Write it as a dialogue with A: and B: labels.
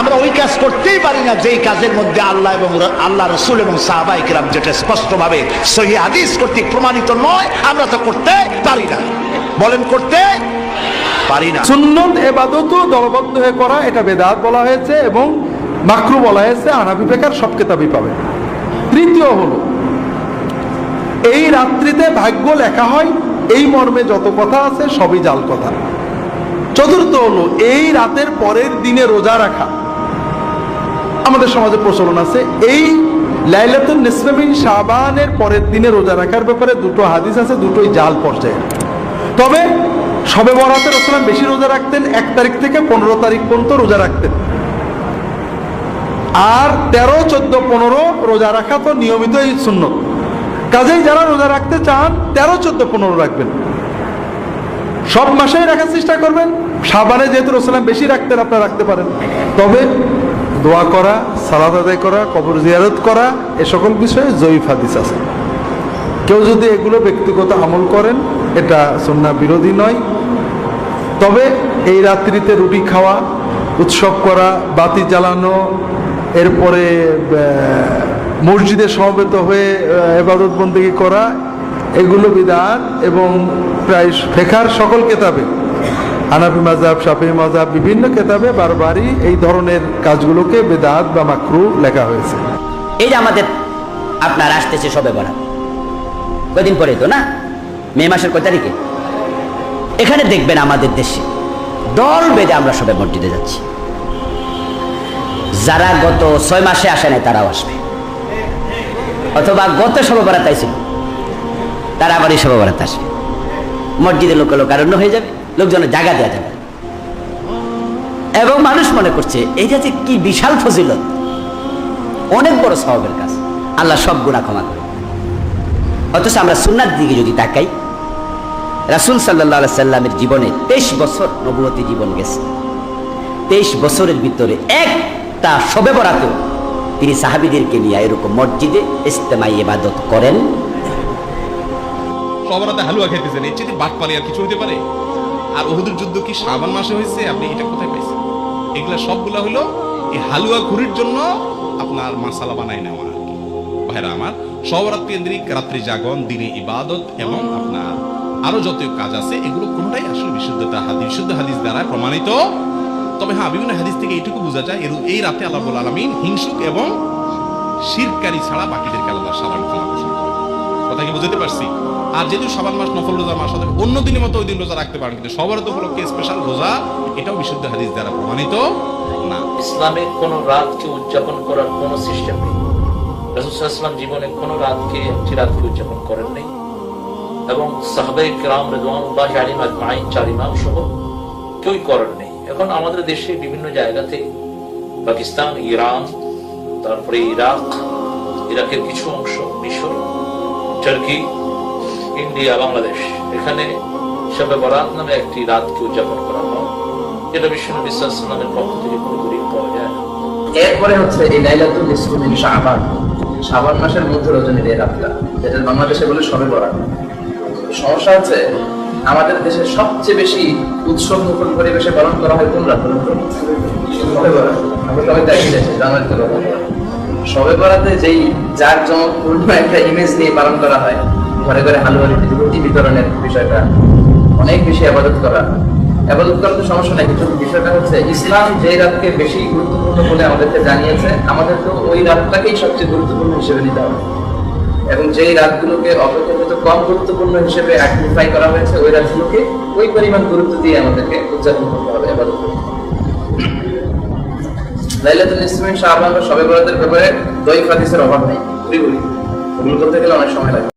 A: আমরা ওই কাজ করতেই পারি না, যেই কাজের মধ্যে আল্লাহ এবং আল্লাহ রসুল এবং সাহাবাই কিরাম যেটা স্পষ্টভাবে সহি হাদিস কর্তৃক প্রমাণিত নয়, আমরা তো করতে পারি না। বলেন, করতে পারি না।
B: সুন্নত এবাদতও দলবদ্ধ হয়ে করা, এটা বেদাত বলা হয়েছে এবং মাকরু বলা হয়েছে আনাবি বেকার সব কেতাবই পাবে। তৃতীয় হলো, এই রাত্রিতে ভাগ্য লেখা হয়, এই মর্মে যত কথা আছে সবই জাল কথা। চতুর্থ হলো এই রাতের পরের দিনে রোজা রাখা। আমাদের সমাজে প্রচলন আছে, এই লাইলাতুল নিসফেমিন শাবানের পরের দিনে রোজা রাখার ব্যাপারে দুটো হাদিস আছে, দুটোই জাল পর্যায়ে তবে সবে বরাতে রসলাম বেশি রোজা রাখতেন, এক তারিখ থেকে পনেরো তারিখ পর্যন্ত রোজা রাখতেন। আর তেরো, চোদ্দ, পনেরো রোজা রাখা তো নিয়মিতই শূন্য কাজেই যারা রোজা রাখতে চান, তেরো, চোদ্দ, পনেরো রাখবেন। সব মাসেই রাখার চেষ্টা করবেন সাবানে যেহেতু রসলাম বেশি রাখতেন, আপনারা রাখতে পারেন। তবে দোয়া করা সালাদ আদায় করা, কবর জিয়ারত করা, এ সকল বিষয়ে জয়ীফ হাদিস আছে। কেউ যদি এগুলো ব্যক্তিগত আমল করেন, এটা সন্না বিরোধী নয়। তবে এই রাত্রিতে রুটি খাওয়া, উৎসব করা, বাতি জ্বালানো, এরপরে মসজিদে সমবেত হয়ে এবাদত বন্দেগী করা, এগুলো বিধান এবং প্রায় ফেখার সকল কেতাবে হানাফি মাজাব শাফি মাজাব বিভিন্ন কেতাবে বারবারই এই ধরনের কাজগুলোকে বেদাত বা মাকরু লেখা হয়েছে।
C: এই যে আমাদের আপনার আসতেছে সবে বরাত। কদিন পরে তো না? মে মাসের কয় তারিখে? এখানে দেখবেন আমাদের দেশে দল বেঁধে আমরা সবে মসজিদে যাচ্ছি। যারা গত ছয় মাসে আসে নাই, তারাও আসবে। অথবা গত সবে আইছিল, তারা আবার এই সবে বরাত আসবে। মসজিদে লোক লোকারণ্য হয়ে যাবে। লোকজনের জায়গা দেওয়া যাবে। এবং মানুষ মনে করছে এইটা যে কি বিশাল ফজিলত। অনেক বড় স্বভাবের কাজ। আল্লাহ সব গুণা ক্ষমা করে অথচ আমরা সুন্নার দিকে যদি তাকাই, রাসুল সাল্লাহ সাল্লামের জীবনে তেইশ বছর নবুয়তী জীবন গেছে। তেইশ বছরের ভিতরে একটা সবে বরাতেও তিনি সাহাবিদেরকে নিয়ে এরকম মসজিদে ইস্তেমাই ইবাদত করেন।
D: সবরাতে হালুয়া খেতেছেন, এর চেয়ে বাটপালি আর কিছু হতে পারে? আর ওহুদের যুদ্ধ কি শ্রাবণ মাসে হয়েছে? আপনি এটা কোথায় পাইছেন? এগুলা সবগুলা হলো এই হালুয়া ঘুরির জন্য আপনার মাসালা বানাই নেওয়া আর কি। ভাইরা আমার সবরাত কেন্দ্রিক রাত্রি জাগরণ, দিনে ইবাদত এবং আপনার আরও যত কাজ আছে, এগুলো কোনটাই আসলে বিশুদ্ধতা হাদিস, বিশুদ্ধ হাদিস দ্বারা প্রমাণিত। তবে হ্যাঁ বিভিন্ন হাদিস থেকে এইটুকু বোঝা যায়, এর- এই রাতে আল্লাহ আলমিন হিংসুক এবং শিরকারী ছাড়া বাকিদেরকে আল্লাহ ক্ষমা কথা কি বুঝতে পারছি? আর যেহেতু সাবান মাস, নফল রোজা মাস অতএব অন্য দিনের মতো ওই দিন রোজা রাখতে পারেন। কিন্তু সবার তো উপলক্ষে স্পেশাল রোজা, এটাও বিশুদ্ধ হাদিস দ্বারা প্রমাণিত না।
E: ইসলামে কোন রাতকে উদযাপন করার কোন সিস্টেম নেই। রসুলাম জীবনে কোন রাতকে একটি রাতকে উদযাপন করেন নাই। এবং সাহাবে কেরাম রেদওয়ানুল্লাহ আলিম আজমাইন, চার ইমাম সহ কেউই করেন নেই। এখন আমাদের দেশে বিভিন্ন জায়গাতে পাকিস্তান, ইরান, তারপরে ইরাক, ইরাকের কিছু অংশ, মিশর টার্কি ইন্ডিয়া, বাংলাদেশ। এখানে সবে বরাত নামে একটি রাতকে উদযাপন করা হয়। যেটা বিষ্ণু বিশ্বাস নামের পক্ষ থেকে পুরোপুরি পাওয়া যায়।
F: এরপরে হচ্ছে এই লাইলাতুল নিসফু মিন শাবান। শাবান মাসের মধ্যে রজনীর এই রাতটা। যেটা বাংলাদেশে বলে সবে বরাত। সমস্যা হচ্ছে, আমাদের দেশে সবচেয়ে বেশি উৎসব মুখর পরিবেশে পালন করা হয় কোন রাত আমরা সবাই দেখি জানুয়ারিতে পালন সবে বরাতে যেই যার জমকপূর্ণ একটা ইমেজ নিয়ে পালন করা হয় ঘরে ঘরে হালুয়া রুটি রুটি বিতরণের বিষয়টা অনেক বেশি আবাদত করা। আবাদত করা তো সমস্যা নাই, কিন্তু বিষয়টা হচ্ছে ইসলাম যে রাতকে বেশি গুরুত্বপূর্ণ বলে আমাদেরকে জানিয়েছে আমাদের তো ওই রাতটাকেই সবচেয়ে গুরুত্বপূর্ণ হিসেবে নিতে হবে। এবং যেই রাতগুলোকে অপেক্ষাকৃত কম গুরুত্বপূর্ণ হিসেবে আইডেন্টিফাই করা হয়েছে, ওই রাতগুলোকে ওই পরিমাণ গুরুত্ব দিয়ে আমাদেরকে উদযাপন করতে হবে, আবাদত। লাইলাতুল ইসলামিন শাহবান বা শবে বরাতের ব্যাপারে দই হাদিসের অভাব নেই পুরি পুরি ওগুলো করতে গেলে অনেক সময় লাগে।